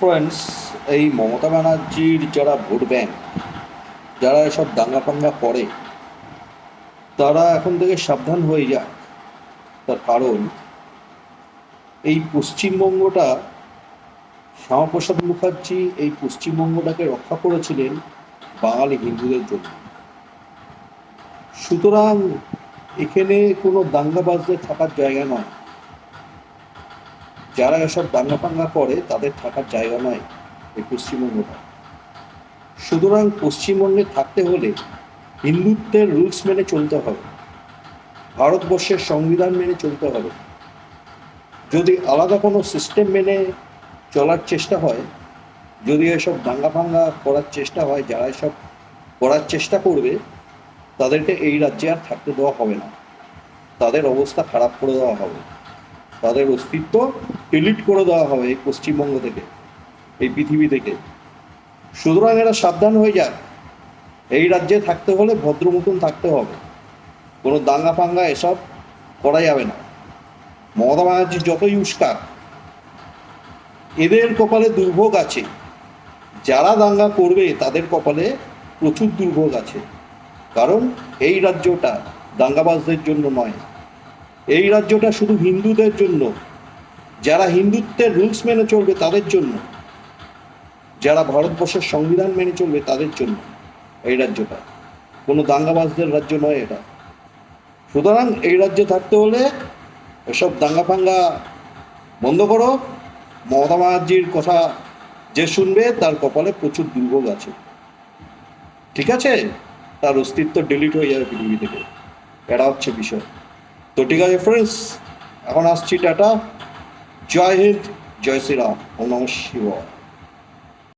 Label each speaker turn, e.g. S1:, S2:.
S1: Friends এই মমতা ব্যানার্জির যারা ভোট ব্যাংক, যারা এসব দাঙ্গা ফাঙ্গা করে, তারা এখন থেকে সাবধান হয়ে যাক। তার কারণ, এই পশ্চিমবঙ্গটা, শ্যামাপ্রসাদ মুখার্জি এই পশ্চিমবঙ্গটাকে রক্ষা করেছিলেন বাঙালি হিন্দুদের জন্য। সুতরাং এখানে কোনো দাঙ্গাবাজদের থাকার জায়গা নয়। যারা এসব দাঙ্গা ফাঙ্গা করে, তাদের থাকার জায়গা নয় এই পশ্চিমবঙ্গটা। সুতরাং পশ্চিমবঙ্গে থাকতে হলে হিন্দুত্বের রুলস মেনে চলতে হবে। ভারতবর্ষের সংবিধান মেনে চলতে হবে। যদি আলাদা কোনো সিস্টেম মেনে চলার চেষ্টা হয়, যদি এসব দাঙ্গা ফাঙ্গা করার চেষ্টা হয়, যারা এসব করার চেষ্টা করবে, তাদেরকে এই রাজ্যে আর থাকতে দেওয়া হবে না। তাদের অবস্থা খারাপ করে দেওয়া হবে। তাদের অস্তিত্ব ডিলিট করে দেওয়া হবে পশ্চিমবঙ্গ থেকে, এই পৃথিবী থেকে। সুতরাং এরা সাবধান হয়ে যাক। এই রাজ্যে থাকতে হলে ভদ্র মতন থাকতে হবে। কোনো দাঙ্গা ফাঙ্গা এসব করা যাবে না। মমতা ব্যানার্জি যতই উস্কাক, এদের কপালে দুর্ভোগ আছে। যারা দাঙ্গা করবে, তাদের কপালে প্রচুর দুর্ভোগ আছে। কারণ এই রাজ্যটা দাঙ্গাবাজদের জন্য নয়। এই রাজ্যটা শুধু হিন্দুদের জন্য যারা হিন্দুত্বের রুলস মেনে চলবে তাদের জন্য, যারা ভারতবর্ষের সংবিধান মেনে চলবে তাদের জন্য এই রাজ্যটা। কোনো দাঙ্গাবাজদের রাজ্য নয় এটা। সুতরাং এই রাজ্যে থাকতে হলে এসব দাঙ্গা ফাঙ্গা বন্ধ করো। মমতা ব্যানার্জির কথা যে শুনবে, তার কপালে প্রচুর দুর্ভোগ আছে। ঠিক আছে? তার অস্তিত্ব ডিলিট হয়ে যাবে পৃথিবী থেকে। এটা হচ্ছে বিষয়। তো ঠিক আছে ফ্রেন্ডস এখন আসছি টাটা। জয় হিন্দ জয় শ্রীরাম নম শিবায়।